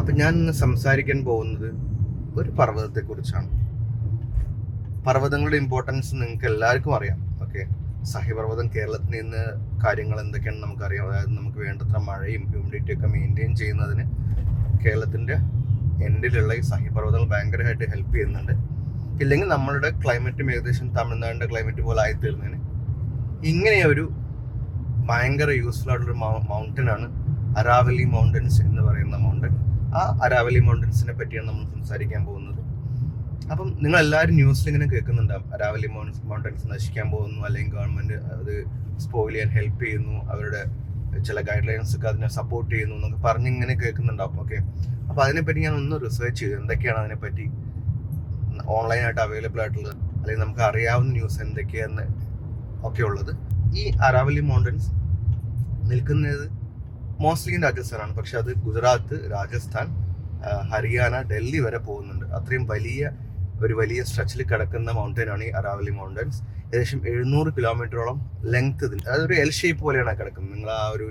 അപ്പം ഞാൻ ഇന്ന് സംസാരിക്കാൻ പോകുന്നത് ഒരു പർവതത്തെക്കുറിച്ചാണ്. പർവതങ്ങളുടെ ഇമ്പോർട്ടൻസ് നിങ്ങൾക്ക് എല്ലാവർക്കും അറിയാം ഓക്കെ സഹ്യപർവതം കേരളത്തിൽ നിന്ന് കാര്യങ്ങൾ എന്തൊക്കെയാണ് നമുക്കറിയാം. അതായത് നമുക്ക് വേണ്ടത്ര മഴയും ഹ്യൂമിഡിറ്റി ഒക്കെ മെയിന്റെയിൻ ചെയ്യുന്നതിന് കേരളത്തിന്റെ എൻഡിലുള്ള ഈ സഹ്യപർവതങ്ങൾ ഭയങ്കരമായിട്ട് ഹെൽപ്പ് ചെയ്യുന്നുണ്ട്. ഇല്ലെങ്കിൽ നമ്മളുടെ ക്ലൈമറ്റും ഏകദേശം തമിഴ്നാടിന്റെ ക്ലൈമറ്റ് പോലെ ആയിത്തീർന്നതിന് ഇങ്ങനെ ഒരു ഭയങ്കര യൂസ്ഫുൾ ആയിട്ടുള്ള മൗണ്ടൻ ആണ് അരാവലി മൗണ്ടൻസ് എന്ന് പറയുന്ന മൗണ്ടൻ ആ അരാവലി മൗണ്ടൻസിനെ പറ്റിയാണ് നമ്മൾ സംസാരിക്കാൻ പോകുന്നത്. അപ്പം നിങ്ങൾ എല്ലാവരും ന്യൂസിൽ ഇങ്ങനെ കേൾക്കുന്നുണ്ടാവും അരാവലി മൗണ്ടൻസ് മൗണ്ടൻസ് നശിക്കാൻ പോകുന്നു അല്ലെങ്കിൽ ഗവൺമെന്റ് അത് സ്പോയിൽ ചെയ്യാൻ ഹെൽപ്പ് ചെയ്യുന്നു അവരുടെ ചില ഗൈഡ് ലൈൻസ് ഒക്കെ അതിനെ സപ്പോർട്ട് ചെയ്യുന്നു എന്നൊക്കെ പറഞ്ഞ് ഇങ്ങനെ കേൾക്കുന്നുണ്ടാവും. ഓക്കെ അപ്പോൾ അതിനെപ്പറ്റി ഞാൻ ഒന്ന് റിസർച്ച് ചെയ്തു എന്തൊക്കെയാണ് അതിനെപ്പറ്റി ഓൺലൈനായിട്ട് അവൈലബിൾ ആയിട്ടുള്ളത്? അല്ലെങ്കിൽ നമുക്ക് അറിയാവുന്ന ന്യൂസ് എന്തൊക്കെയാന്ന് ഒക്കെ ഉള്ളത്? ഈ അരാവലി മൗണ്ടൻസ് നിൽക്കുന്നത് മോസ്റ്റ്ലി ഇൻ രാജസ്ഥാനാണ്. പക്ഷെ അത് ഗുജറാത്ത് രാജസ്ഥാൻ ഹരിയാന ഡൽഹി വരെ പോകുന്നുണ്ട്. അത്രയും വലിയ ഒരു വലിയ സ്ട്രെച്ചിൽ കിടക്കുന്ന മൗണ്ടൻ ആണ് ഈ അറാവലി മൗണ്ടൻസ് ഏകദേശം എഴുന്നൂറ് കിലോമീറ്ററോളം ലെങ്ത് ഇതിൽ. അതായത് ഒരു എൽ ഷേപ്പ് പോലെയാണ് കിടക്കുന്നത്. നിങ്ങൾ ആ ഒരു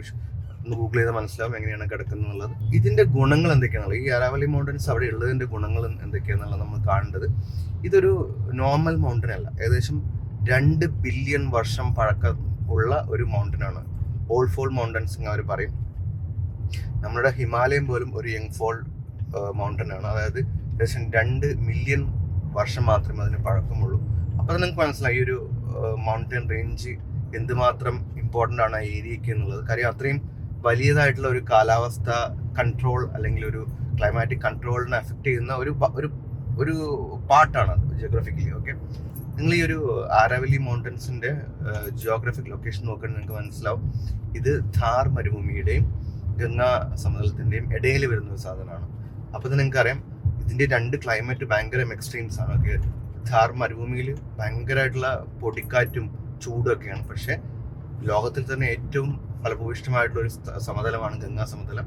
ഒന്ന് ഗൂഗിൾ ചെയ്താൽ മനസ്സിലാവും എങ്ങനെയാണ് കിടക്കുന്നത് എന്നുള്ളത് ഇതിന്റെ ഗുണങ്ങൾ എന്തൊക്കെയാണുള്ളത് ഈ അരാവലി മൗണ്ടൻസ് അവിടെ ഉള്ളതിന്റെ ഗുണങ്ങൾ എന്തൊക്കെയാണെന്നുള്ളത് നമ്മൾ കാണേണ്ടത്. ഇതൊരു നോർമൽ മൗണ്ടൻ അല്ല. ഏകദേശം രണ്ട് ബില്യൺ വർഷം പഴക്കം ഉള്ള ഒരു മൗണ്ടൻ ആണ്. ഓൾഡ് ഫോൾ മൗണ്ടൻസ് എന്ന് അവർ പറയും. നമ്മുടെ ഹിമാലയം പോലും ഒരു യങ് ഫോൾ മൗണ്ടൻ ആണ്. അതായത് ഏകദേശം രണ്ട് മില്യൺ വർഷം മാത്രമേ അതിന് പഴക്കമുള്ളൂ. അപ്പോൾ അത് നിങ്ങൾക്ക് മനസ്സിലായി ഈ ഒരു മൗണ്ടൻ റേഞ്ച് എന്തുമാത്രം ഇമ്പോർട്ടന്റ് ആണ് ആ ഏരിയയ്ക്ക് എന്നുള്ളത്. കാര്യം അത്രയും വലിയതായിട്ടുള്ള ഒരു കാലാവസ്ഥ കൺട്രോൾ അല്ലെങ്കിൽ ഒരു ക്ലൈമാറ്റിക് കൺട്രോളിനെ അഫക്റ്റ് ചെയ്യുന്ന ഒരു ഒരു ഒരു പാർട്ടാണ് ജിയോഗ്രഫിക്കലി ഓക്കെ നിങ്ങൾ ഈ ഒരു ആരാവലി മൗണ്ടൻസിന്റെ ജിയോഗ്രഫിക് ലൊക്കേഷൻ നോക്കുകയാണെങ്കിൽ നിങ്ങൾക്ക് മനസ്സിലാവും. ഇത് ഥാർ മരുഭൂമിയുടെയും ഗംഗാ സമുദ്രത്തിന്റെയും ഇടയിൽ വരുന്ന ഒരു സാധനമാണ്. അപ്പൊ ഇത് നിങ്ങൾക്ക് അറിയാം ഇതിന്റെ രണ്ട് ക്ലൈമറ്റ് ഭയങ്കര എക്സ്ട്രീംസ് ആണ്. ഒക്കെ ഥാർ മരുഭൂമിയിൽ ഭയങ്കരമായിട്ടുള്ള പൊടിക്കാറ്റും ചൂടും ഒക്കെയാണ്. പക്ഷെ ലോകത്തിൽ തന്നെ ഏറ്റവും ഫലഭൂയിഷ്ടമായിട്ടുള്ള ഒരു സമതലമാണ് ഗംഗാ സമതലം.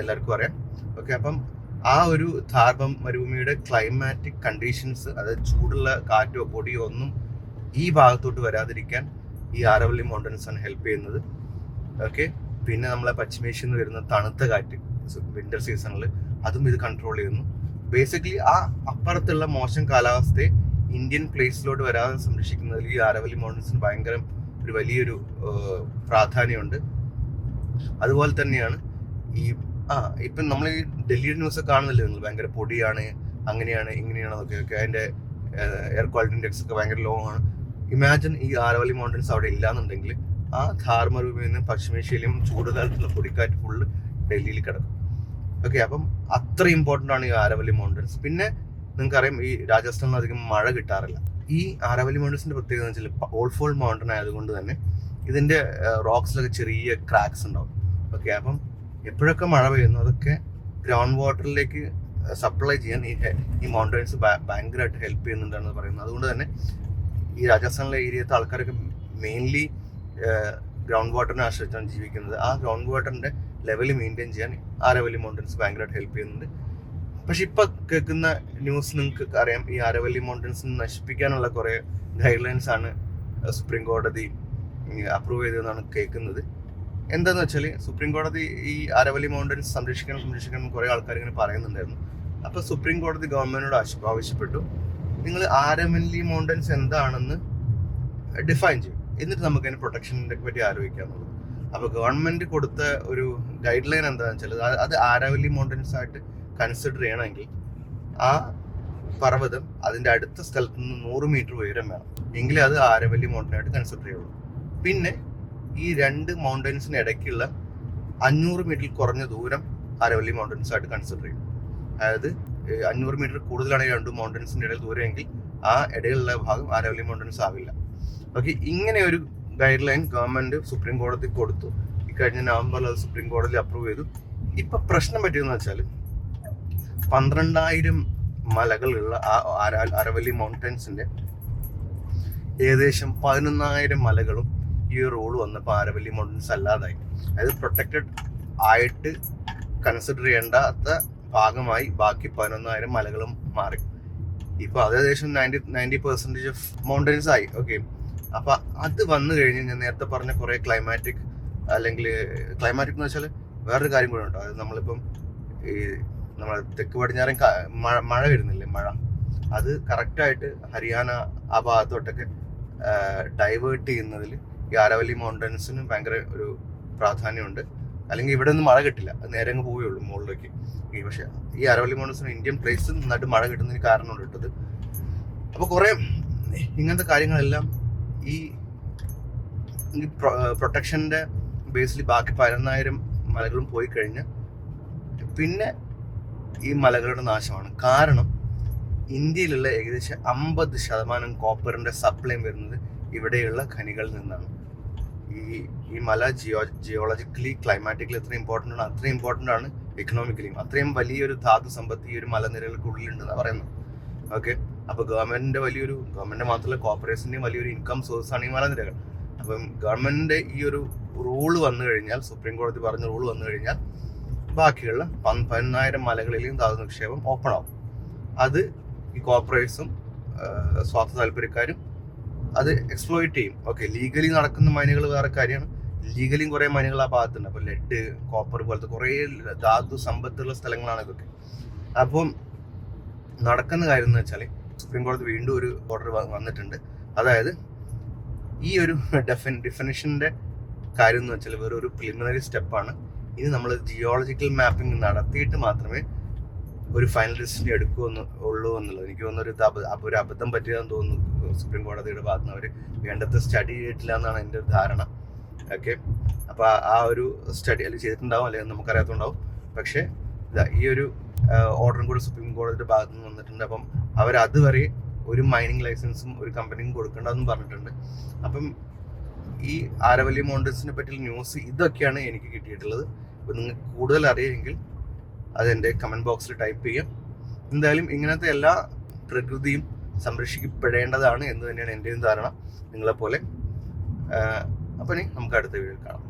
എല്ലാവർക്കും അറിയാം. ഓക്കെ അപ്പം ആ ഒരു ഥാർബം മരുഭൂമിയുടെ ക്ലൈമാറ്റിക് കണ്ടീഷൻസ് അതായത് ചൂടുള്ള കാറ്റോ പൊടിയോ ഒന്നും ഈ ഭാഗത്തോട്ട് വരാതിരിക്കാൻ ഈ ആരവല്ലി മൗണ്ടൻസ് ആണ് ഹെൽപ്പ് ചെയ്യുന്നത്. ഓക്കെ പിന്നെ നമ്മളെ പശ്ചിമേഷ്യയിൽ നിന്ന് വരുന്ന തണുത്ത കാറ്റ് വിന്റർ സീസണിൽ അതും ഇത് കൺട്രോൾ ചെയ്യുന്നു. ബേസിക്കലി ആ അപ്പുറത്തുള്ള മോശം കാലാവസ്ഥയെ ഇന്ത്യൻ പ്ലേസിലോട്ട് വരാതെ സംരക്ഷിക്കുന്നതിൽ ഈ ആരവലി മൗണ്ടൻസിന് ഭയങ്കര ഒരു വലിയൊരു പ്രാധാന്യമുണ്ട്. അതുപോലെ തന്നെയാണ് ഈ ആ ഇപ്പം നമ്മൾ ഈ ഡൽഹിയുടെ ന്യൂസ് കാണുന്നില്ലേ നിങ്ങൾ? ഭയങ്കര പൊടിയാണ് അങ്ങനെയാണ് ഇങ്ങനെയാണ് ഒക്കെ അതിന്റെ എയർ ക്വാളിറ്റി ഇൻഡെക്സ് ഒക്കെ ഭയങ്കര ലോ ആണ്. ഇമാജിൻ ഈ ആരവലി മൗണ്ടൻസ് അവിടെ ഇല്ലാന്നുണ്ടെങ്കിൽ ആ ഥാർ മരുഭൂമിയിൽ നിന്ന് പശ്ചിമേഷ്യയിലും ചൂടുകാലത്തുള്ള പൊടിക്കാറ്റ് ഫുള്ള് ഡൽഹിയിൽ കിടക്കും. ഓക്കെ അപ്പം അത്ര ഇമ്പോർട്ടന്റ് ആണ് ഈ ആരവലി മൗണ്ടൻസ് പിന്നെ നിങ്ങൾക്കറിയാം ഈ രാജസ്ഥാനിൽ അധികം മഴ കിട്ടാറില്ല. ഈ ആരവലി മൗണ്ടൻസിന്റെ പ്രത്യേകത എന്ന് വെച്ചാൽ ഓൾഫോൾ മൗണ്ടൻ ആയതുകൊണ്ട് തന്നെ ഇതിന്റെ റോക്സിലൊക്കെ ചെറിയ ക്രാക്സ് ഉണ്ടാവും. ഓക്കെ അപ്പം എപ്പോഴൊക്കെ മഴ പെയ്യുന്നു അതൊക്കെ ഗ്രൗണ്ട് വാട്ടറിലേക്ക് സപ്ലൈ ചെയ്യാൻ ഈ ഈ മൗണ്ടൻസ് ഭയങ്കരമായിട്ട് ഹെൽപ്പ് ചെയ്യുന്നുണ്ടെന്ന് പറയുന്നത്. അതുകൊണ്ട് തന്നെ ഈ രാജസ്ഥാനിലെ ഏരിയത്തെ ആൾക്കാരൊക്കെ മെയിൻലി ഗ്രൗണ്ട് വാട്ടറിനെ ആശ്രയിച്ചാണ് ജീവിക്കുന്നത്. ആ ഗ്രൗണ്ട് വാട്ടറിന്റെ ലെവൽ മെയിന്റെയിൻ ചെയ്യാൻ ആരവല്ലി മൗണ്ടൻസ് ഭയങ്കരമായിട്ട് ഹെൽപ്പ് ചെയ്യുന്നുണ്ട്. പക്ഷെ ഇപ്പൊ കേൾക്കുന്ന ന്യൂസ് നിങ്ങൾക്ക് അറിയാം ഈ ആരവല്ലി മൗണ്ടൻസ് നശിപ്പിക്കാനുള്ള കുറെ ഗൈഡ് ലൈൻസ് ആണ് സുപ്രീം കോടതി അപ്രൂവ് ചെയ്തതെന്നാണ് കേൾക്കുന്നത്. എന്താന്ന് വെച്ചാൽ സുപ്രീം കോടതി ഈ ആരവല്ലി മൗണ്ടൻസ് സംരക്ഷിക്കണം സംരക്ഷിക്കണം കുറെ ആൾക്കാർ ഇങ്ങനെ പറയുന്നുണ്ടായിരുന്നു. അപ്പൊ സുപ്രീം കോടതി ഗവൺമെന്റിനോട് ആവശ്യ- ആവശ്യപ്പെട്ടു. നിങ്ങൾ ആരവല്ലി മൗണ്ടൻസ് എന്താണെന്ന് ഡിഫൈൻ ചെയ്യും. എന്നിട്ട് നമുക്ക് അതിന് പ്രൊട്ടക്ഷനെ പറ്റി ആലോചിക്കാമെന്നുള്ളത് അപ്പോൾ ഗവൺമെന്റ് കൊടുത്ത ഒരു ഗൈഡ് ലൈൻ എന്താണെന്ന് വെച്ചാൽ അത് ആരാവലി മൗണ്ടൻസ് ആയിട്ട് കൺസിഡർ ചെയ്യണമെങ്കിൽ ആ പർവതം അതിന്റെ അടുത്ത സ്ഥലത്ത് നിന്ന് നൂറ് മീറ്റർ ഉയരം വേണം. എങ്കിലേ അത് ആരവല്ലി മൗണ്ടൻ ആയിട്ട് കൺസിഡർ ചെയ്യുള്ളൂ. പിന്നെ ഈ രണ്ട് മൗണ്ടൻസിന് ഇടയ്ക്കുള്ള അഞ്ഞൂറ് മീറ്റർ കുറഞ്ഞ ദൂരം ആരവല്ലി മൗണ്ടൻസ് ആയിട്ട് കൺസിഡർ ചെയ്യും. അതായത് അഞ്ഞൂറ് മീറ്റർ കൂടുതലാണെങ്കിൽ രണ്ട് മൗണ്ടൻസിന്റെ ഇടയിൽ ദൂരമെങ്കിൽ ആ ഇടയിലുള്ള ഭാഗം ആരവല്ലി മൗണ്ടൻസ് ആവില്ല. ഓക്കെ ഇങ്ങനെ ഒരു ഗൈഡ് ലൈൻ ഗവൺമെന്റ് സുപ്രീം കോടതി കൊടുത്തു. ഇക്കഴിഞ്ഞ കഴിഞ്ഞ നവംബറിൽ അത് സുപ്രീം കോടതി അപ്രൂവ് ചെയ്തു. ഇപ്പൊ പ്രശ്നം പറ്റിയെന്ന് വെച്ചാൽ പന്ത്രണ്ടായിരം മലകളുള്ള അരവല്ലി മൗണ്ടൻസിന്റെ ഏകദേശം പതിനൊന്നായിരം മലകളും ഈ റോഡ് വന്നപ്പോൾ ആരവല്ലി മൗണ്ടൻസ് അല്ലാതായി. അതായത് പ്രൊട്ടക്റ്റഡ് ആയിട്ട് കൺസിഡർ ചെയ്യേണ്ടാത്ത ഭാഗമായി ബാക്കി പതിനൊന്നായിരം മലകളും മാറി. ഇപ്പൊ അത് ഏകദേശം ninety ninety percentage of mountains ആയി. ഓക്കെ. അപ്പൊ അത് വന്നു കഴിഞ്ഞ് ഞാൻ നേരത്തെ പറഞ്ഞ കുറെ ക്ലൈമാറ്റിക് അല്ലെങ്കിൽ ക്ലൈമാറ്റിക് എന്ന് വെച്ചാൽ വേറൊരു കാര്യം കൂടെ ഉണ്ട്. അതായത് നമ്മളിപ്പം ഈ നമ്മൾ തെക്ക് പടിഞ്ഞാറൻ മഴ മഴ വരുന്നില്ലേ? മഴ. അത് കറക്റ്റായിട്ട് ഹരിയാന ആ ഭാഗത്തോട്ടൊക്കെ ഡൈവേർട്ട് ചെയ്യുന്നതിൽ ഈ ആരവല്ലി മൗണ്ടൻസിന് ഭയങ്കര ഒരു പ്രാധാന്യമുണ്ട്. അല്ലെങ്കിൽ ഇവിടെ നിന്ന് മഴ കിട്ടില്ല. നേരെ അങ്ങ് പോവുകയുള്ളൂ മുകളിലേക്ക്. ഈ പക്ഷേ ഈ അരവലി മൗണ്ടൻസിന് ഇന്ത്യൻ പ്ലേസ് നന്നായിട്ട് മഴ കിട്ടുന്നതിന് കാരണമുണ്ട് ഇട്ടത് അപ്പോൾ കുറേ ഇങ്ങനത്തെ കാര്യങ്ങളെല്ലാം ഈ പ്രൊട്ടക്ഷന്റെ ബേസിൽ ബാക്കി പതിനൊന്നായിരം മലകളും പോയി കഴിഞ്ഞ് പിന്നെ ഈ മലകളുടെ നാശമാണ്. കാരണം ഇന്ത്യയിലുള്ള ഏകദേശം അമ്പത് ശതമാനം കോപ്പറിന്റെ സപ്ലൈ വരുന്നത് ഇവിടെയുള്ള ഖനികളിൽ നിന്നാണ്. ഈ ഈ മല ജിയോ ജിയോളജിക്കലി ക്ലൈമാറ്റിക്കലി എത്ര ഇമ്പോർട്ടന്റ് ആണ് അത്രയും ഇമ്പോർട്ടന്റ് ആണ് എക്കണോമിക്കലിയും അത്രയും വലിയൊരു ധാതു സമ്പത്ത് ഈ ഒരു മലനിരകൾക്കുള്ളിലുണ്ടെന്നാണ് പറയുന്നത്. ഓക്കെ അപ്പൊ ഗവൺമെന്റിന്റെ വലിയൊരു ഗവൺമെന്റ് മാത്രമല്ല കോർപ്പറേഷന്റെയും വലിയൊരു ഇൻകം സോഴ്സ് ആണ് ഈ മലനിരകൾ അപ്പം ഗവൺമെന്റിന്റെ ഈ ഒരു റൂൾ വന്നു കഴിഞ്ഞാൽ സുപ്രീം കോടതി പറഞ്ഞ റൂൾ വന്നു കഴിഞ്ഞാൽ ബാക്കിയുള്ള പതിനായിരം മലകളിലെയും ധാതു നിക്ഷേപം ഓപ്പൺ ആവും. അത് ഈ കോർപ്പറേറ്റ്സും സ്വാർത്ഥ താല്പര്യക്കാരും അത് എക്സ്പ്ലോയിറ്റ് ചെയ്യും. ഓക്കെ ലീഗലി നടക്കുന്ന മൈനുകൾ വേറെ കാര്യമാണ്. ലീഗലിയും കുറേ മൈനുകൾ ആ ഭാഗത്തുണ്ട്. അപ്പോൾ ലെഡ് കോപ്പർ പോലത്തെ കുറേ ധാതു സമ്പത്തുള്ള സ്ഥലങ്ങളാണ് ഇതൊക്കെ. അപ്പം നടക്കുന്ന കാര്യം എന്ന് വെച്ചാൽ സുപ്രീം കോടതി വീണ്ടും ഒരു ഓർഡർ വന്നിട്ടുണ്ട്. അതായത് ഈ ഒരു ഡെഫിൻ ഡിഫിനിഷന്റെ കാര്യം എന്ന് വെച്ചാൽ വെറും ഒരു പ്രിലിമിനറി സ്റ്റെപ്പാണ് ഇനി നമ്മൾ ജിയോളജിക്കൽ മാപ്പിംഗ് നടത്തിയിട്ട് മാത്രമേ ഒരു ഫൈനൽ ഡിസിഷൻ എടുക്കുമെന്ന് ഉള്ളൂ എന്നുള്ളത്. എനിക്ക് തോന്നുന്നു ഒരു അബ- അബ- ഒരു അബദ്ധം പറ്റിയതെന്ന് തോന്നുന്നു സുപ്രീം കോടതിയുടെ ഭാഗത്ത് നിന്ന്. അവർ വേണ്ടത്ര സ്റ്റഡി ചെയ്തിട്ടില്ല എന്നാണ് എന്റെ ഒരു ധാരണ. ഓക്കെ അപ്പോൾ ആ ഒരു സ്റ്റഡി അല്ലെങ്കിൽ ചെയ്തിട്ടുണ്ടാവും അല്ലെങ്കിൽ നമുക്കറിയാത്തുണ്ടാവും. പക്ഷേ ഈ ഒരു ഓർഡറും കൂടി സുപ്രീം കോടതിയുടെ ഭാഗത്ത് നിന്ന് വന്നിട്ടുണ്ട്. അപ്പം അവർ അതുവരെ ഒരു മൈനിങ് ലൈസൻസും ഒരു കമ്പനിക്കും കൊടുക്കേണ്ടതെന്ന് പറഞ്ഞിട്ടുണ്ട്. അപ്പം ഈ ആരവല്ലി മൗണ്ടൻസിനെ പറ്റിയുള്ള ന്യൂസ് ഇതൊക്കെയാണ് എനിക്ക് കിട്ടിയിട്ടുള്ളത്. അപ്പോൾ നിങ്ങൾക്ക് കൂടുതൽ അറിയാമെങ്കിൽ അതെന്റെ കമന്റ് ബോക്സിൽ ടൈപ്പ് ചെയ്യാം. എന്തായാലും ഇങ്ങനത്തെ എല്ലാ പ്രകൃതിയും സംരക്ഷിക്കപ്പെടേണ്ടതാണ് എന്ന് തന്നെയാണ് എന്റെയും ധാരണ നിങ്ങളെപ്പോലെ. അപ്പം ഇനി നമുക്ക് അടുത്ത വീഡിയോ കാണാം.